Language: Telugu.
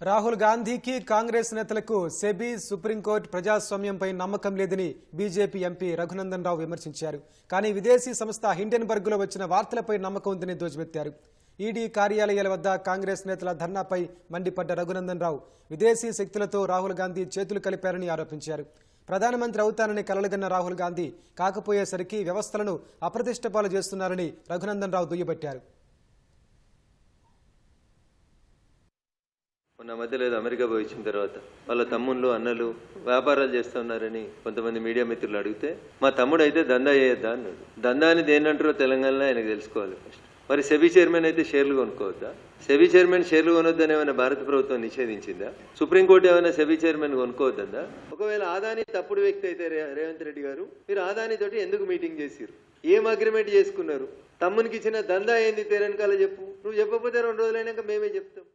రాహుల్ గాంధీకి కాంగ్రెస్ నేతలకు సెబీ సుప్రీంకోర్టు ప్రజాస్వామ్యంపై నమ్మకం లేదని బీజేపీ ఎంపీ రఘునందన్ రావు విమర్శించారు. కానీ విదేశీ సంస్థ హిండెన్బర్గ్లో వచ్చిన వార్తలపై నమ్మకం ఉందని ధ్వజమెత్తారు ఈడీ కార్యాలయాల వద్ద కాంగ్రెస్ నేతల ధర్నాపై మండిపడ్డ రఘునందన్ రావు విదేశీ శక్తులతో రాహుల్ గాంధీ చేతులు కలిపారని ఆరోపించారు. ప్రధానమంత్రి అవుతానని కలలుగన్న రాహుల్ గాంధీ కాకపోయేసరికి వ్యవస్థలను అప్రతిష్టపాలు చేస్తున్నారని రఘునందన్ రావు దుయ్యబట్టారు. మొన్న మధ్యలో అమెరికా పోయి వచ్చిన తర్వాత వాళ్ళ తమ్ముళ్ళు అన్నలు వ్యాపారాలు చేస్తున్నారని కొంతమంది మీడియా మిత్రులు అడిగితే మా తమ్ముడు అయితే దందా చేయొద్దా? అన్నాడు. దందా అని దేనంటారో తెలంగాణలో ఆయనకు తెలుసుకోవాలి ఫస్ట్ మరి సెబీ చైర్మన్ అయితే షేర్లు కొనుక్కోవద్దా? సెబీ చైర్మన్ షేర్లు కొనొద్దని ఏమైనా భారత ప్రభుత్వం నిషేధించిందా? సుప్రీంకోర్టు ఏమైనా సెబీ చైర్మన్ కొనుక్కోవద్దా ఒకవేళ ఆదాని తప్పుడు వ్యక్తి అయితే రేవంత్ రెడ్డి గారు మీరు ఆదాని తోటి ఎందుకు మీటింగ్ చేసిరు ఏం అగ్రిమెంట్ చేసుకున్నారు? తమ్మునికి ఇచ్చిన దందా ఏంది? తెరనకాల చెప్పు. నువ్వు చెప్పకపోతే రెండు రోజులైనాక మేమే చెప్తాం.